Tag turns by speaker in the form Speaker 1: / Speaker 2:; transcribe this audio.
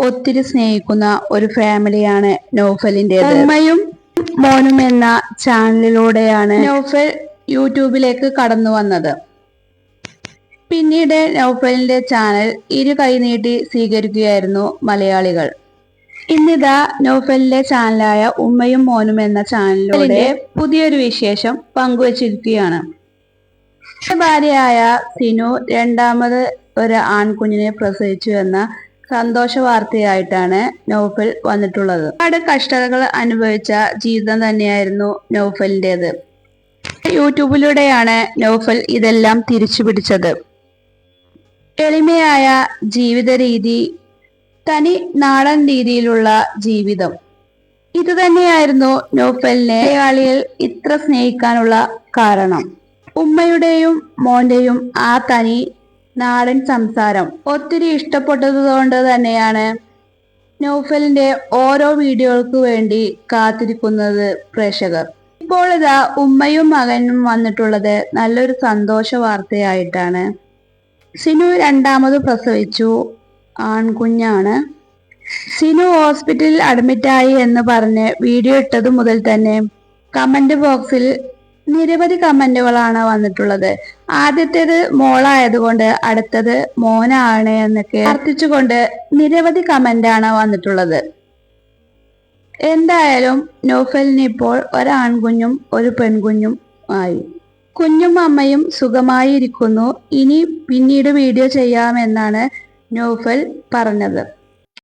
Speaker 1: ഒത്തിരി സ്നേഹിക്കുന്ന ഒരു ഫാമിലിയാണ് നോഫലിന്റെ ഉമ്മയും മോനും എന്ന ചാനലിലൂടെയാണ് നോഫൽ യൂട്യൂബിലേക്ക് കടന്നു വന്നത്. പിന്നീട് നോഫലിന്റെ ചാനൽ ഇരു കൈനീട്ടി സ്വീകരിക്കുകയായിരുന്നു മലയാളികൾ. ഇന്നിതാ നോഫലിന്റെ ചാനലായ ഉമ്മയും മോനും എന്ന ചാനലിലൂടെ പുതിയൊരു വിശേഷം പങ്കുവച്ചിരിക്കുകയാണ്. ഭാര്യയായ സിനു രണ്ടാമത് ഒരു ആൺകുഞ്ഞിനെ പ്രസവിച്ചു എന്ന സന്തോഷ വാർത്തയായിട്ടാണ് നൗഫൽ വന്നിട്ടുള്ളത്. ഒരുപാട് കഷ്ടതകൾ അനുഭവിച്ച ജീവിതം തന്നെയായിരുന്നു നൗഫലിന്റെത്. യൂട്യൂബിലൂടെയാണ് നൗഫൽ ഇതെല്ലാം തിരിച്ചു പിടിച്ചത് എളിമയായ ജീവിത രീതി തനി നാടൻ രീതിയിലുള്ള ജീവിതം. ഇത് തന്നെയായിരുന്നു നൗഫലിനെ മലയാളികൾ ഇത്ര സ്നേഹിക്കാനുള്ള കാരണം. ഉമ്മയുടെയും മോന്റെയും ആ തനി നാടൻ സംസാരം. ഒത്തിരി ഇഷ്ടപ്പെട്ടതുകൊണ്ട് തന്നെയാണ് നൗഫലിന്റെ ഓരോ വീഡിയോകൾക്ക് വേണ്ടി കാത്തിരിക്കുന്നത് പ്രേക്ഷകർ. ഇപ്പോൾ ഇതാ ഉമ്മയും മകനും വന്നിട്ടുള്ളത് നല്ലൊരു സന്തോഷ വാർത്തയായിട്ടാണ്. സിനു രണ്ടാമത് പ്രസവിച്ചു. ആൺകുഞ്ഞാണ്. സിനു ഹോസ്പിറ്റലിൽ അഡ്മിറ്റായി എന്ന് പറഞ്ഞ് വീഡിയോ ഇട്ടതു മുതൽ തന്നെ കമന്റ് ബോക്സിൽ നിരവധി കമന്റുകളാണ് വന്നിട്ടുള്ളത്. ആദ്യത്തേത് മോളായതുകൊണ്ട് അടുത്തത് മോനാണ് എന്നൊക്കെ പ്രാർത്ഥിച്ചുകൊണ്ട് നിരവധി കമന്റാണ് വന്നിട്ടുള്ളത്. എന്തായാലും നോഫലിന് ഇപ്പോൾ ഒരാൺകുഞ്ഞും ഒരു പെൺകുഞ്ഞും ആയി. കുഞ്ഞും അമ്മയും സുഖമായി ഇരിക്കുന്നു ഇനി പിന്നീട് വീഡിയോ ചെയ്യാമെന്നാണ് നോഫൽ പറഞ്ഞത്.